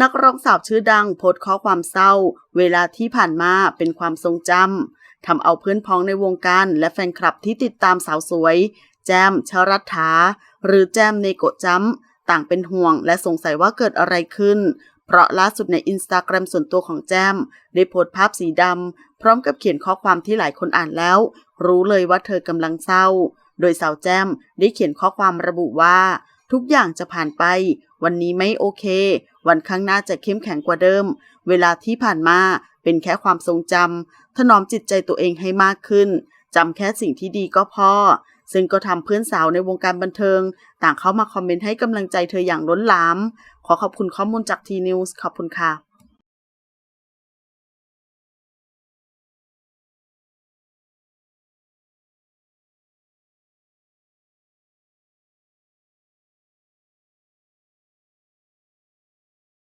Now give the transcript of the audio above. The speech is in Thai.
นักร้องสาวชื่อดังโพสต์ข้อความเศร้า เวลาที่ผ่านมาเป็นความทรงจำทำเอาเพื่อนพ้องในวงการและแฟนคลับที่ติดตามสาวสวย แจมชรัตถาหรือแจมเนโกจัมต่างเป็นห่วงและสงสัยว่าเกิดอะไรขึ้น เพราะล่าสุดในอินสตาแกรมส่วนตัวของแจม ได้โพสต์ภาพสีดำพร้อมกับเขียนข้อความที่หลายคนอ่านแล้ว รู้เลยว่าเธอกำลังเศร้า โดยสาวแจมได้เขียนข้อความระบุว่า ทุกอย่างจะผ่านไป วันนี้ไม่โอเค วันข้างหน้าจะเข้มแข็งกว่าเดิม เวลาที่ผ่านมาเป็นแค่ความทรงจำถนอมจิตใจตัวเองให้มากขึ้นจำแค่สิ่งที่ดีก็พอ ซึ่งก็ทำเพื่อนสาวในวงการบันเทิง ต่างเข้ามาคอมเมนต์ให้กำลังใจเธออย่างล้นหลาม ขอขอบคุณข้อมูลจากทีนิวส์ขอบคุณค่ะ